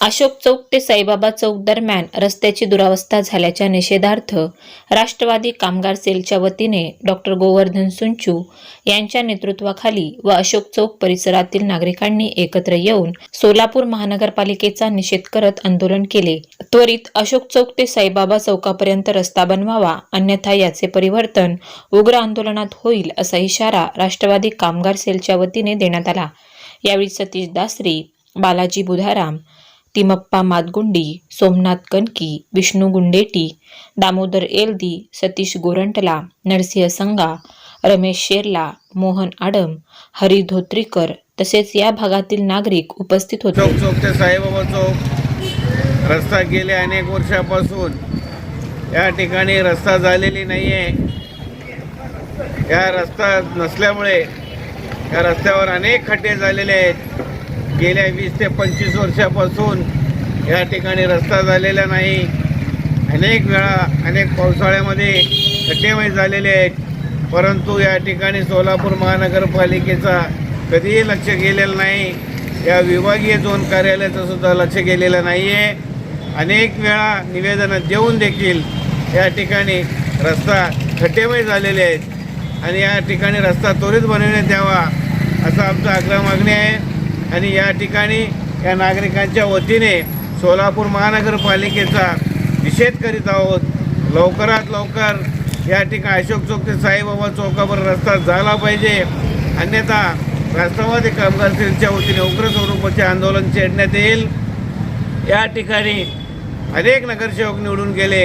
अशोक चौक ते साईबाबा चौक दरम्यान रस्त्याची दुरावस्था झाल्याच्या निषेधार्थ राष्ट्रवादी कामगार सेलच्या वतीने डॉक्टर गोवर्धन सुंचू यांच्या नेतृत्वाखाली व अशोक चौक परिसरातील नागरिकांनी एकत्र येऊन सोलापूर महानगरपालिकेचा निषेध करत आंदोलन केले. त्वरित अशोक चौक ते साईबाबा चौकापर्यंत रस्ता बनवावा अन्यथा याचे परिवर्तन उग्र आंदोलनात होईल असा इशारा राष्ट्रवादी कामगार सेलच्या वतीने देण्यात आला. यावेळी सतीश दासरी बालाजी बुधाराम तिमप्पा मातगुंडी सोमनाथ कनकी विष्णू गुंडेटी दामोदर एलदी सतीश गोरंटला नरसिंह संगा रमेश शेरला मोहन आडम हरी धोत्रीकर तसेच या भागातील नागरिक उपस्थित होते. चौक चौक ते साईबाबा चौक. रस्ता गेले अनेक वर्षापासून. या ठिकाणी रस्ता झालेली नाही आहे या रस्ता नसल्यामुळे या रस्त्यावर अनेक खड्डे झालेले आहेत. गेल्या वीस ते पंचवीस वर्षापासून या ठिकाणी रस्ता झालेला नाही. अनेक वेळा अनेक पावसाळ्यामध्ये खड्डेमय झालेले आहेत. परंतु या ठिकाणी सोलापूर महानगरपालिकेचा कधीही लक्ष गेलेलं नाही. या विभागीय झोन कार्यालयाचं सुद्धा लक्ष गेलेलं नाही आहे अनेक वेळा निवेदनं देऊन देखील या ठिकाणी रस्ता खड्डेमय झालेले आहेत. आणि या ठिकाणी रस्ता त्वरित बनवण्यात यावा असा आमचा आग्रह मागणी आहे. आणि या ठिकाणी या नागरिकांच्या वतीने सोलापूर महानगरपालिकेचा निषेध करीत आहोत. लवकरात लवकर या ठिकाणी अशोक चौक ते साईबाबा चौकावर रस्ता झाला पाहिजे. अन्यथा राष्ट्रवादी कामगार सेनेच्या वतीने उग्र स्वरूपाचे आंदोलन छेडण्यात येईल. या ठिकाणी अनेक नगरसेवक निवडून गेले.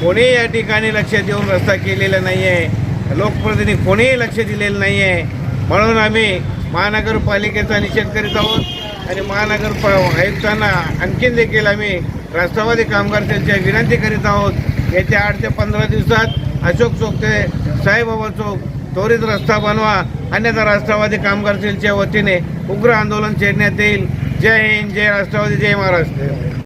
कोणीही या ठिकाणी लक्ष देऊन रस्ता केलेला नाही आहे लोकप्रतिनिधी कोणीही लक्ष दिलेलं नाही आहे म्हणून आम्ही महानगरपालिकेचा निषेध करीत आहोत आणि महानगर आयुक्तांना आणखीन देखील आम्ही राष्ट्रवादी कामगार त्यांच्या विनंती करीत आहोत. येत्या आठ ते पंधरा दिवसात अशोक चौक ते साईबाबा चौक त्वरित रस्ता बनवा. अन्यथा राष्ट्रवादी कामगार सेलच्या वतीने उग्र आंदोलन छेडण्यात येईल. जय हिंद जय राष्ट्रवादी जय महाराष्ट्र.